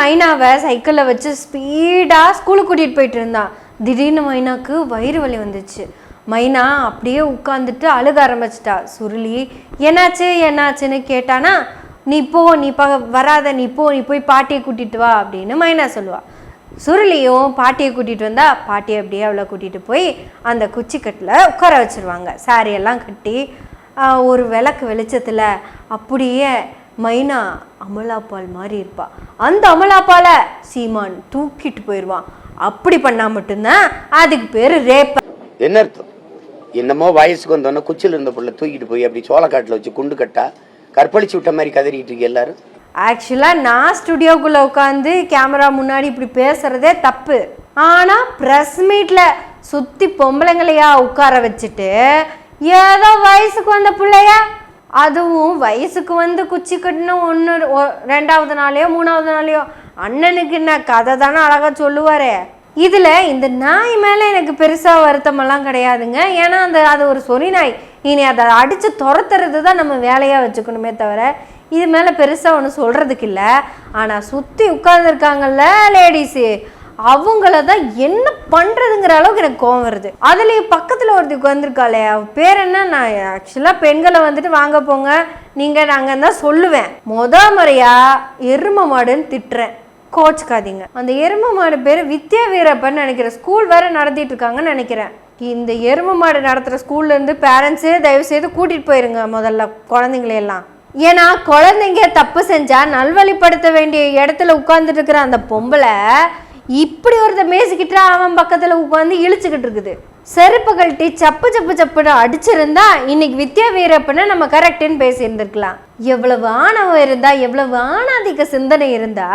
மைனாவை சைக்கிளில் வச்சு ஸ்பீடாக ஸ்கூலுக்கு கூட்டிகிட்டு போயிட்டு இருந்தான் திடீர்னு மைனாக்கு வயிறு வலி வந்துச்சு. மைனா அப்படியே உட்காந்துட்டு அழுக ஆரம்பிச்சிட்டா. சுருளி என்னாச்சு என்னாச்சுன்னு கேட்டானா நீ போ நீ ப வராத நீ போ நீ போய் பாட்டியை கூட்டிட்டு வா அப்படின்னு மைனா சொல்லுவா. சுருளியும் பாட்டியை கூட்டிகிட்டு வந்தா பாட்டியை அப்படியே அவளை கூட்டிகிட்டு போய் அந்த குச்சிக்கட்டில் உட்கார வச்சிருவாங்க. சாரியெல்லாம் எல்லாம் கட்டி ஒரு விளக்கு வெளிச்சத்தில் அப்படியே மைனா அமலாப்பால் மாதிரி இருப்பா. அந்த அமலாப்பாலை சீமான் தூக்கிட்டு போயிடுவான் அப்படி பண்ணா மட்டும்தான் அதுக்கு பேர் ரேப். என்ன அர்த்தம்? என்னமோ வயசுக்கு வந்தோன்னே குச்சியில் இருந்த புள்ள தூக்கிட்டு போய் அப்படி சோளக்காட்டில் வச்சு குண்டு கட்டா கற்பழிச்சு விட்ட மாதிரி கதறிட்டு இருக்கு எல்லாரும்? ஆக்சுவலாக நான் ஸ்டுடியோக்குள்ளே உட்காந்து கேமரா முன்னாடி இப்படி பேசுகிறதே தப்பு. ஆனால் ப்ரெஸ் மீட்டில் சுற்றி பொம்பளைங்களையா உட்கார வச்சுட்டு ஏதோ வயசுக்கு வந்த பிள்ளைய அதுவும் வயசுக்கு வந்து குச்சி கட்டணும் ஒன்று ரெண்டாவது நாளையோ மூணாவது நாளையோ அண்ணனுக்கு என்ன கதை தானே அழகாக சொல்லுவாரே. இதில் இந்த நாய் மேலே எனக்கு பெருசாக வருத்தமெல்லாம் கிடையாதுங்க. ஏன்னா அந்த அது ஒரு சொறி நாய். இனி அதை அடித்து துரத்துறது தான் நம்ம வேலையாக வச்சுக்கணுமே தவிர இது மேலே பெருசாக ஒன்றும் சொல்கிறதுக்கு இல்லை. ஆனால் சுற்றி உட்கார்ந்துருக்காங்கல்ல லேடிஸு அவங்கள தான் என்ன பண்ணுறதுங்கிற அளவுக்கு எனக்கு கோவம் வருது. அதுலேயும் பக்கத்தில் ஒருத்தி உட்காந்துருக்காளே அவ பேர் என்ன? நான் ஆக்சுவலாக பெண்களை வந்துட்டு வாங்க போங்க. நீங்கள் நாங்கள் தான் சொல்லுவேன். முத முறையாக எரும மாடுன்னு திட்டுறேன். கோச்சுக்காதீங்க. அந்த எரும மாடு பேர் வித்யா வீரப்பன் நினைக்கிறேன். ஸ்கூல் வேறு நடத்திட்டு இருக்காங்கன்னு நினைக்கிறேன். இந்த எரும மாடு நடத்துகிற ஸ்கூல்லேருந்து பேரண்ட்ஸே தயவு செய்து போயிருங்க முதல்ல குழந்தைங்களையெல்லாம் ஏன்னா குழந்தைங்க தப்பு செஞ்சால் நல்வழிப்படுத்த வேண்டிய இடத்துல உட்காந்துட்டு இருக்கிற அந்த பொம்பளை இப்படி ஒருத்த மேசிக்கிட்டு அவன் பக்கத்தில் உட்காந்து இழுச்சுக்கிட்டு இருக்குது. செருப்பு கழட்டி சப்பு சப்பு சப்புன்னு அடிச்சிருந்தா இன்னைக்கு வித்யா வீரப்பனை நம்ம கரெக்டுன்னு பேசியிருந்திருக்கலாம். எவ்வளவு ஆணவம் இருந்தா எவ்வளவு ஆணாதிக்க சிந்தனை இருந்தா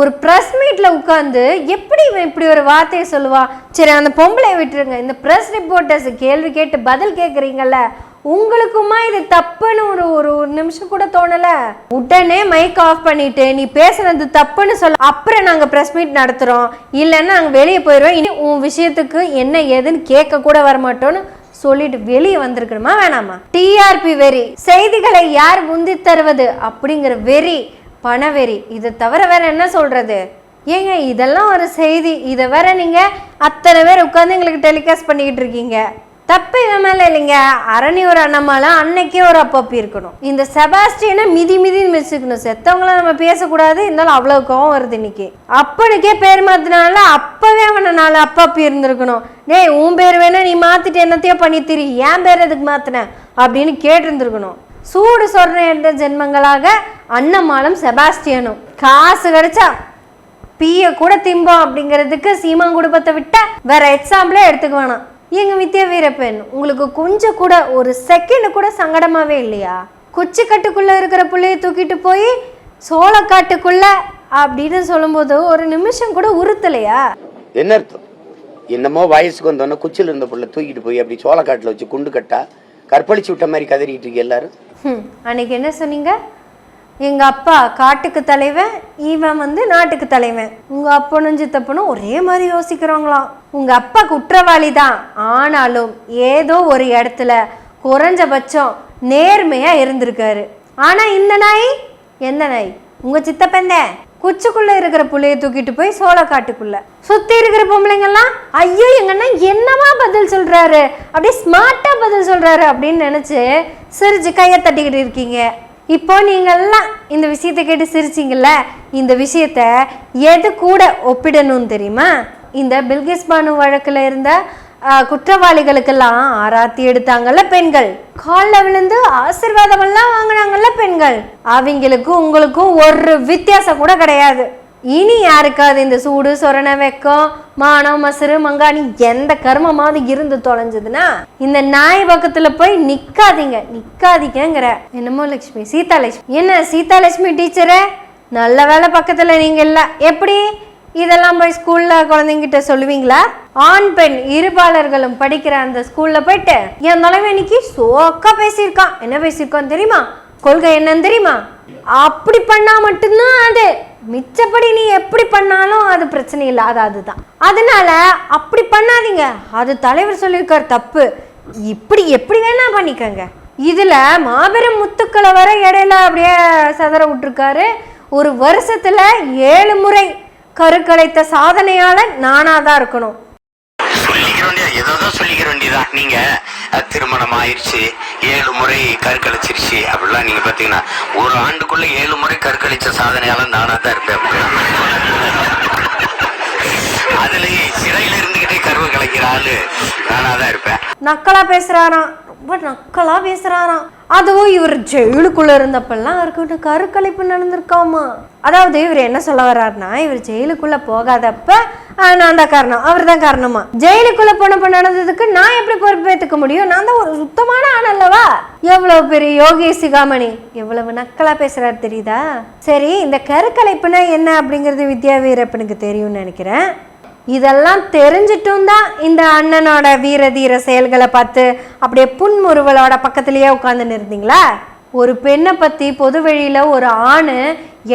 ஒரு ப்ரெஸ் மீட்ல உட்காந்து எப்படி இவன் இப்படி ஒரு வார்த்தையை சொல்லுவா? சரி அந்த பொம்பளைய விட்டுருங்க. இந்த ப்ரெஸ் ரிப்போர்ட்டர்ஸ் கேள்வி கேட்டு பதில் கேட்குறீங்கல்ல உங்களுக்குமா இது தப்புன்னு ஒரு ஒரு ஒரு நிமிஷம் கூட தோணல? உடனே மைக் ஆஃப் பண்ணிட்டு நீ பேசுனது தப்புன்னு சொல்ல அப்புறம் நாங்க பிரஸ் மீட் நடத்துறோம். இல்லைன்னா நாங்க வெளியே போயிடுவோம் இனி உன் விஷயத்துக்கு என்ன ஏதுன்னு கேட்க கூட வரமாட்டோம்னு சொல்லிட்டு வெளியே வந்திருக்கணுமா வேணாமா? டிஆர்பி வெறி. செய்திகளை யார் முந்தி தருவது? அப்படிங்கிற வெறி பணவெறி இதை தவிர வேற என்ன சொல்றது? ஏங்க இதெல்லாம் ஒரு செய்தி. இதை வேற நீங்க அத்தனை பேர் உட்காந்து எங்களுக்கு டெலிகாஸ்ட் பண்ணிக்கிட்டு இருக்கீங்க. தப்பு இவன் மேல இல்லைங்க. அரணி ஒரு அண்ணமால அன்னைக்கே ஒரு அப்பப்பி இருக்கணும். இந்த செபாஸ்டியனை மிதி மிதி மிதிச்சுக்கணும். செத்தவங்கள நம்ம பேசக்கூடாது. இருந்தாலும் அவ்வளோ கோவம் வருது இன்னைக்கு. அப்பனுக்கே பேர் மாத்தினால அப்பவே அவனை நாலு அப்பப்பி இருந்திருக்கணும். டேய் உன் பேர் வேணா நீ மாத்திட்டு என்னத்தையோ பண்ணி திரி ஏன் பேர் எதுக்கு மாத்தின? அப்படின்னு கேட்டிருந்துருக்கணும். சூடு சொல்ற என்ற ஜென்மங்களாக அன்னமாலும் செபாஸ்டியனும். காசு கிடைச்சா பீய கூட திம்போம் அப்படிங்கிறதுக்கு சீமான் குடும்பத்தை விட்டால் வேற எக்ஸாம்பிளே எடுத்துக்க வேணாம். எங்க வித்யா வீரப்பன் உங்களுக்கு கொஞ்சம் கூட ஒரு செகண்ட் கூட சங்கடமாவே இல்லையா? குச்சிக்கட்டுக்குள்ள இருக்கிற புள்ளைய தூக்கிட்டு போய் சோளக்காட்டுக்குள்ள அப்படின்னு சொல்லும்போது ஒரு நிமிஷம் கூட உறுத்தலையா? என்ன அர்த்தம்? என்னமோ வயசுக்கு வந்தோன்னே குச்சியில் இருந்த புள்ள தூக்கிட்டு போய் அப்படி சோளக்காட்டில் வச்சு குண்டு கட்டா கற்பழிச்சு விட்ட மாதிரி கதறிட்டு இருக்கு எல்லாரும். அன்னைக்கு என்ன சொன்னீங்க? எங்கள் அப்பா காட்டுக்கு தலைவன் இவன் வந்து நாட்டுக்கு தலைவன். உங்கள் அப்பனும் சித்தப்பனும் ஒரே மாதிரி யோசிக்கிறவங்களாம். உங்கள் அப்பா குற்றவாளி தான் ஆனாலும் ஏதோ ஒரு இடத்துல குறைஞ்சபட்சம் நேர்மையாக இருந்திருக்காரு. ஆனால் இந்த நாய் எந்த நாய்? உங்கள் சித்தப்பன் குச்சிக்குள்ளே இருக்கிற புள்ளைய தூக்கிட்டு போய் சோள காட்டுக்குள்ள. சுற்றி இருக்கிற பொம்பளைங்கெல்லாம் ஐயோ எங்கன்னா என்னமா பதில் சொல்கிறாரு அப்படியே ஸ்மார்ட்டாக பதில் சொல்கிறாரு அப்படின்னு நினச்சி சிரிச்சு கையை தட்டிக்கிட்டு இருக்கீங்க. இப்போ நீங்கள்லாம் இந்த விஷயத்தை கேட்டு சிரிச்சிங்கல்ல இந்த விஷயத்த எது கூட ஒப்பிடணும்னு தெரியுமா? இந்த பில்கிஸ் பானு வழக்கில் இருந்த குற்றவாளிகளுக்கெல்லாம் ஆராத்தி எடுத்தாங்கல்ல பெண்கள். காலில் விழுந்து ஆசிர்வாதமெல்லாம் வாங்கினாங்கல்ல பெண்கள். அவங்களுக்கும் உங்களுக்கும் ஒரு வித்தியாசம் கூட கிடையாது. இனி யாருக்காவது இந்த சூடு சொரண வெக்கம் மானம் மசுறு மங்காணி எந்த கர்மமாவது இருந்து தொலைஞ்சதுன்னா இந்த நாய் பக்கத்துல போய் நிக்காதீங்க. நிக்காதீங்கிற என்னமோ லட்சுமி சீதா லட்சுமி என்ன சீதா லட்சுமி டீச்சரே? நல்ல வேலை பக்கத்துல நீங்க இல்ல. எப்படி? இதெல்லாம் போய் ஸ்கூல்ல குழந்தைங்கிட்ட சொல்லுவீங்களா? ஆண் பெண் இருபாலர்களும் படிக்கிற அந்த ஸ்கூல்ல போயிட்டு என் தலைவன் இன்னைக்கு சோக்கா பேசியிருக்கான். என்ன பேசியிருக்கான் தெரியுமா? கொள்கை என்னன்னு தெரியுமா? அப்படி பண்ணா மட்டும்தான் அது. மிச்சப்படி நீ எப்படி பண்ணாலும் அது பிரச்சனை இல்லை அது அதுதான் அதனால அப்படி பண்ணாதீங்க. அது தலைவர் சொல்லியிருக்கார் தப்பு. இப்படி எப்படி வேணா பண்ணிக்கங்க. இதுல மாபெரும் முத்துக்களை வர இடையில அப்படியே சதற விட்டுருக்காரு. ஒரு வருஷத்துல ஏழு முறை கருக்கலைத்த சாதனையாளன் நானாக தான் இருக்கணும். ஏதோ சொல்லிக்கிற வேண்டியதான் நீங்க திருமணம் ஆயிடுச்சு ஏழு முறை கருக்கழிச்சிருச்சு அப்படிலாம் நீங்க பாத்தீங்கன்னா ஒரு ஆண்டுக்குள்ள ஏழு முறை கற்களிச்ச சாதனையால நானா தான் இருப்பேன் அதுலயே சிறையில இருந்துகிட்டே கருவு கலைக்கிற ஆளு நானா தான் இருப்பேன். நக்கலா பேசுறாராம். ரொம்ப நக்கலா பேசுறாராம். அதுவும் இவர் ஜெயிலுக்குள்ள இருந்தப்பெல்லாம் அவருக்கு கருக்கலைப்பு நடந்திருக்காமா? அதாவது இவர் என்ன சொல்ல வர்றாருன்னா இவர் ஜெயிலுக்குள்ள போகாதப்ப நான் தான் காரணம். அவர் தான் காரணமா. ஜெயிலுக்குள்ள போனப்ப நடந்ததுக்கு நான் எப்படி பொறுப்பேற்றுக்க முடியும்? நான் தான் ஒரு சுத்தமான ஆள் அல்லவா? எவ்வளவு பெரிய யோகி சிகாமணி. எவ்வளவு நக்கலா பேசுறாரு தெரியுதா? சரி இந்த கருக்கலைப்புனா என்ன அப்படிங்கிறது வித்யா வீரப்பனுக்கு தெரியும்னு நினைக்கிறேன். இதெல்லாம் தெரிஞ்சிட்டும் தான் இந்த அண்ணனோட வீர தீர செயல்களை பார்த்து அப்படியே புன்முறுவலோட பக்கத்துலேயே உட்காந்துன்னு இருந்தீங்களா? ஒரு பெண்ணை பற்றி பொது வழியில் ஒரு ஆண்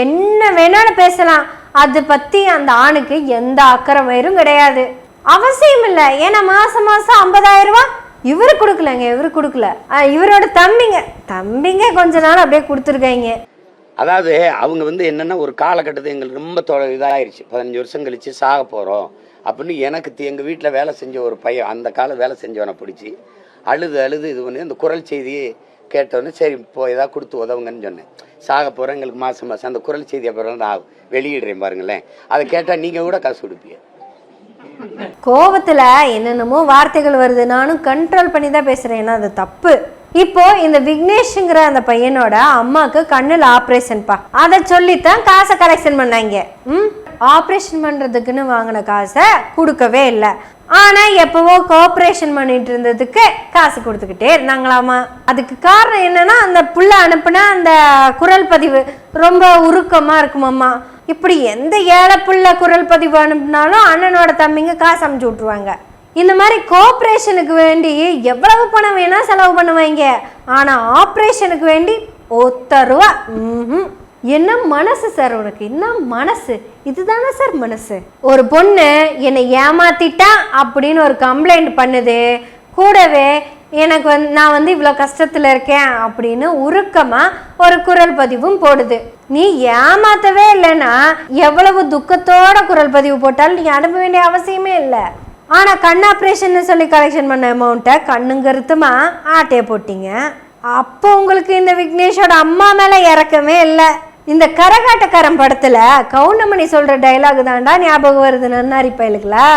என்ன வேணாலும் பேசலாம். அது பத்தி அந்த ஆணுக்கு எந்த அக்கறை வயிறும் கிடையாது. அவசியம் இல்லை ஏன்னா மாசம் மாசம் ஐம்பதாயிரம் ரூபா இவர் கொடுக்கலங்க இவர் கொடுக்கல. இவரோட தம்பிங்க. தம்பிங்க கொஞ்ச நாள் அப்படியே கொடுத்துருக்காங்க. அதாவது அவங்க வந்து என்னென்னா ஒரு காலகட்டத்தை எங்களுக்கு ரொம்ப தொ இதாயிருச்சு. பதினஞ்சு வருஷம் கழிச்சு சாக போகிறோம் அப்படின்னு எனக்கு தி- வீட்டில் வேலை செஞ்ச ஒரு பையன் அந்த காலம் வேலை செஞ்சவனை பிடிச்சி அழுது அழுது இது பண்ணி அந்த குரல் செய்தியை கேட்டோன்னே சரி இப்போ ஏதாவது கொடுத்து உதவுங்கன்னு சொன்னேன். சாக போகிறோம் எங்களுக்கு மாதம் மாதம் அந்த குரல் செய்தி அப்புறம் நான் வெளியிடுறேன் பாருங்களேன். அதை கேட்டால் நீங்கள் கூட காசு கொடுப்பீங்க. கோபத்தில் என்னென்னமோ வார்த்தைகள் வருது. நானும் கண்ட்ரோல் பண்ணி தான் பேசுகிறேன் ஏன்னா அது தப்பு. இப்போ இந்த விக்னேஷ்ங்கிற அந்த பையனோட அம்மாவுக்கு கண்ணில் ஆப்ரேஷன் பா. அதை சொல்லித்தான் காசை கலெக்ஷன் பண்ணாங்க. ம்? ஆப்ரேஷன் பண்ணுறதுக்குன்னு வாங்கின காசை கொடுக்கவே இல்லை. ஆனால் எப்போவோ கோஆப்ரேஷன் பண்ணிட்டு இருந்ததுக்கு காசு கொடுத்துக்கிட்டே இருந்தாங்களாமா? அதுக்கு காரணம் என்னன்னா அந்த புள்ள அனுப்புன அந்த குரல் பதிவு ரொம்ப உருக்கமாக இருக்குமாம்மா. இப்படி எந்த ஏழை புள்ள குரல் பதிவு அனுப்புனாலும் அண்ணனோட தம்பிங்க காசு அமுச்சு விட்ருவாங்க இந்த மாதிரி கோஆப்ரேஷனுக்கு வேண்டி எவ்வளவு பணம் வேணால் செலவு பண்ணுவாங்க. ஆனால் ஆப்ரேஷனுக்கு வேண்டி ஒத்த ரூபா என்ன மனசு சார் உனக்கு? என்ன மனசு? இதுதானே சார் மனசு? ஒரு பொண்ணு என்னை ஏமாத்திட்டா அப்படின்னு ஒரு கம்ப்ளைண்ட் பண்ணுது. கூடவே எனக்கு வந்து நான் வந்து இவ்வளோ கஷ்டத்தில் இருக்கேன் அப்படின்னு உருக்கமாக ஒரு குரல் பதிவும் போடுது. நீ ஏமாத்தவே இல்லைன்னா எவ்வளவு துக்கத்தோட குரல் பதிவு போட்டாலும் நீ அனுப்ப வேண்டிய அவசியமே இல்லை. ஆனால் கண் ஆப்ரேஷன் சொல்லி கலெக்ஷன் பண்ண அமௌண்ட்டை கண்ணுங்கருத்துமா ஆட்டையை போட்டிங்க. அப்போ உங்களுக்கு இந்த விக்னேஷோட அம்மா மேலே இறக்கமே இல்லை. இந்த கரகாட்டக்காரன் படத்துல கவுண்டமணி சொல்ற டைலாக் தான்டா ஞாபகம் வருது நன்னாரி பயலுக்குலா.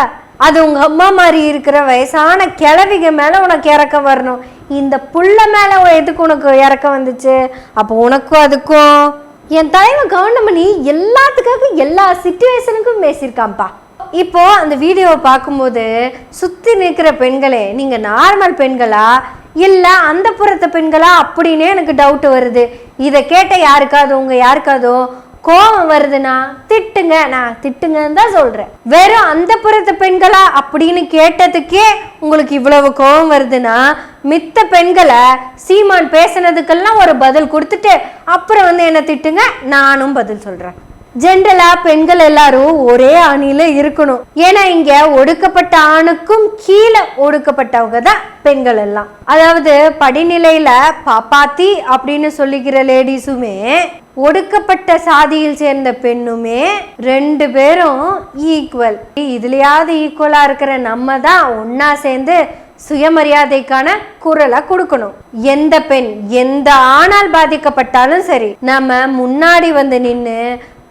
அது உங்க அம்மா மாதிரி இருக்கிற வயசான கிழவிக மேல உனக்கு இறக்கம் வரணும். இந்த புள்ள மேல எதுக்கு உனக்கு இறக்கம் வந்துச்சு? அப்போ உனக்கும் அதுக்கும். என் தலைவன் கவுண்டமணி எல்லாத்துக்காக எல்லா சுச்சுவேஷனுக்கும் பேசியிருக்கான்ப்பா. இப்போ அந்த வீடியோவை பார்க்கும்போது சுற்றி நிற்கிற பெண்களே நீங்கள் நார்மல் பெண்களா? இல்லை அந்த புறத்து பெண்களா? அப்படின்னே எனக்கு டவுட் வருது. இதை கேட்ட யாருக்காவது உங்க யாருக்காதோ கோபம் வருதுன்னா திட்டுங்க. நான் திட்டுங்கன்னு தான் சொல்கிறேன் வெறும் அந்த புறத்து பெண்களா? அப்படின்னு கேட்டதுக்கே உங்களுக்கு இவ்வளவு கோபம் வருதுன்னா மித்த பெண்களை சீமான் பேசுனதுக்கெல்லாம் ஒரு பதில் கொடுத்துட்டு அப்புறம் வந்து என்ன திட்டுங்க? நானும் பதில் சொல்கிறேன் ஜென்ரலா பெண்கள் எல்லாரும் ஒரே அணியில இருக்கணும். ஏன்னா இங்க ஒடுக்கப்பட்ட ஆணுக்கும் கீழே ஒடுக்கப்பட்டவங்க தான் பெண்கள் எல்லாம். அதாவது படிநிலையில பாப்பாத்தி அப்படின்னு சொல்லிக்கிற லேடிஸுமே ஒடுக்கப்பட்ட சாதியில் சேர்ந்த பெண்ணுமே ரெண்டு பேரும் ஈக்குவல் இதுலயாவது ஈக்குவலா இருக்கிற நம்ம தான் ஒன்னா சேர்ந்து சுயமரியாதைக்கான குரலை கொடுக்கணும். எந்த பெண் எந்த ஆணால் பாதிக்கப்பட்டாலும் சரி நம்ம முன்னாடி வந்து நின்று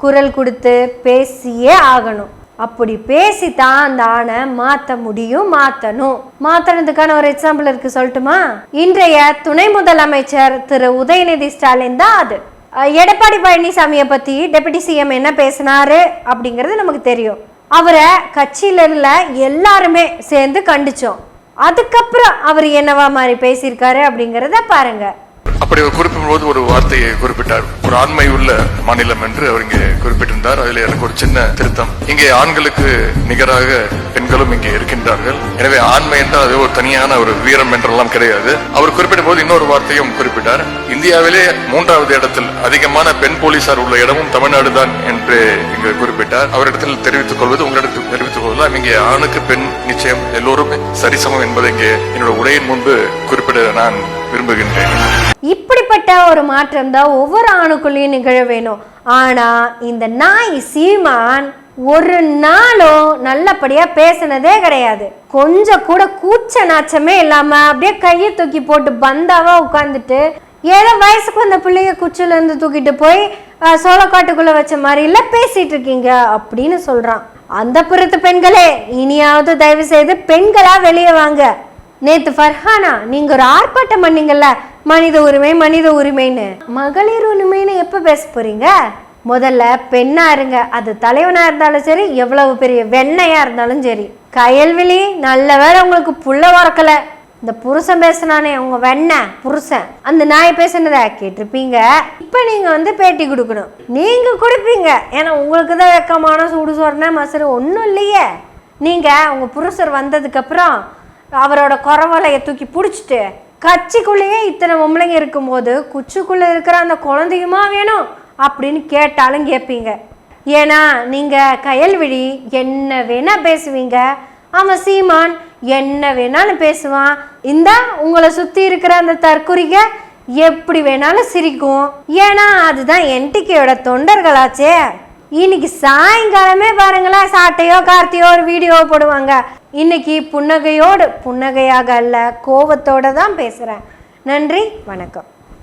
குரல் கொடுத்து பேசியே ஆகணும். அப்படி பேசி தான் அந்த ஆணை மாற்ற முடியும் மாற்றணும் மாற்றணுதுக்கான ஒரு எக்ஸாம்பிள் இருக்கு சொல்லட்டுமா? இன்றைய துணை முதலமைச்சர் திரு உதயநிதி ஸ்டாலின் தான் அது. எடப்பாடி பழனிசாமியை பற்றி டெபுட்டி சிஎம் என்ன பேசினாரு அப்படிங்கிறது நமக்கு தெரியும். அவரை கட்சியில இருந்த எல்லாருமே சேர்ந்து கண்டிச்சோம். அதுக்கப்புறம் அவர் என்னவா மாதிரி பேசியிருக்காரு அப்படிங்கிறத பாருங்கள் அப்படி அவர் குறிப்பிடும்போது ஒரு வார்த்தையை குறிப்பிட்டார். ஒரு ஆண்மை உள்ள மாநிலம் என்று அவர் இங்கே குறிப்பிட்டிருந்தார். அதில் எனக்கு ஒரு சின்ன திருத்தம். இங்கே ஆண்களுக்கு நிகராக பெண்களும் இங்கே இருக்கின்றார்கள். எனவே ஆண்மை என்றால் அது ஒரு தனியான ஒரு வீரம் என்றெல்லாம் கிடையாது. அவர் குறிப்பிடும் போது இன்னொரு வார்த்தையும் குறிப்பிட்டார். இந்தியாவிலே மூன்றாவது இடத்தில் அதிகமான பெண் போலீசார் உள்ள இடமும் தமிழ்நாடு தான் என்று இங்கு குறிப்பிட்டார். அவரிடத்தில் தெரிவித்துக் கொள்வது உங்களிடத்தில் தெரிவித்துக் கொள்ளலாம். இங்கே ஆணுக்கு பெண் நிச்சயம் எல்லோரும் சரிசமம் என்பதை இங்கே என்னோட உரையின் முன்பு குறிப்பிட நான் விரும்புகின்றேன். இப்படிப்பட்ட ஒரு மாற்றம் தான் ஒவ்வொரு ஆணுக்குள்ளேயும் நிகழ வேணும். ஆனா இந்த நாய் சீமான் ஒரு நாளும் நல்லபடியா பேசினதே கிடையாது. கொஞ்சம் கூட கூச்ச நாச்சமே இல்லாம அப்படியே கையை தூக்கி போட்டு பந்தாவா உட்காந்துட்டு ஏதோ வயசுக்கு வந்த பிள்ளைய குச்சில இருந்து தூக்கிட்டு போய் சோளக்காட்டுக்குள்ள வச்ச மாதிரி இல்ல பேசிட்டு இருக்கீங்க அப்படின்னு சொல்றான். அந்த புறத்து பெண்களே இனியாவது தயவு செய்து பெண்களா வெளியே வாங்க. நேத்து ஃபர்ஹானா நீங்க ஒரு ஆர்ப்பாட்டம் பண்ணீங்கல்ல மனித உரிமை மனித உரிமைன்னு. மகளிர் உரிமைன்னு எப்ப பேச போறீங்க? முதல்ல பெண்ணா இருங்க. அது தலைவனா இருந்தாலும் சரி எவ்வளவு பெரிய வெண்ணையா இருந்தாலும் சரி. கயல்விழி நல்ல வேலை உங்களுக்கு புள்ள வரக்கல இந்த புருஷன் பேசுனானே உங்க வெண்ணெய் புருஷன். அந்த நாய் பேசினதா கேட்டிருப்பீங்க? இப்ப நீங்க வந்து பேட்டி கொடுக்கணும். நீங்க கொடுப்பீங்க. ஏன்னா உங்களுக்கு தான் வெக்கமான சூடு சோறுனா மசரு ஒன்றும் இல்லையே. நீங்க உங்க புருஷர் வந்ததுக்கு அப்புறம் அவரோட குறவலையை தூக்கி பிடிச்சிட்டு கட்சிக்குள்ளேயே இத்தனை பொம்பளைங்க இருக்கும்போது குச்சிக்குள்ளே இருக்கிற அந்த குழந்தையுமா வேணும் அப்படின்னு கேட்டாலும் கேட்பீங்க. ஏன்னா நீங்கள் கயல்விழி என்ன வேணால் பேசுவீங்க. அவன் சீமான் என்ன வேணாலும் பேசுவான். இந்த உங்களை சுற்றி இருக்கிற அந்த தற்குறிக எப்படி வேணாலும் சிரிக்கும். ஏன்னா அதுதான் என்டிக்கையோட தொண்டர்களாச்சே. இன்னைக்கு சாயங்காலமே பாருங்களேன் சாட்டையோ கார்த்தியோ ஒரு வீடியோ போடுவாங்க. இன்னைக்கு புன்னகையோடு புன்னகையாக அல்ல கோபத்தோட தான் பேசுகிறேன் நன்றி வணக்கம்.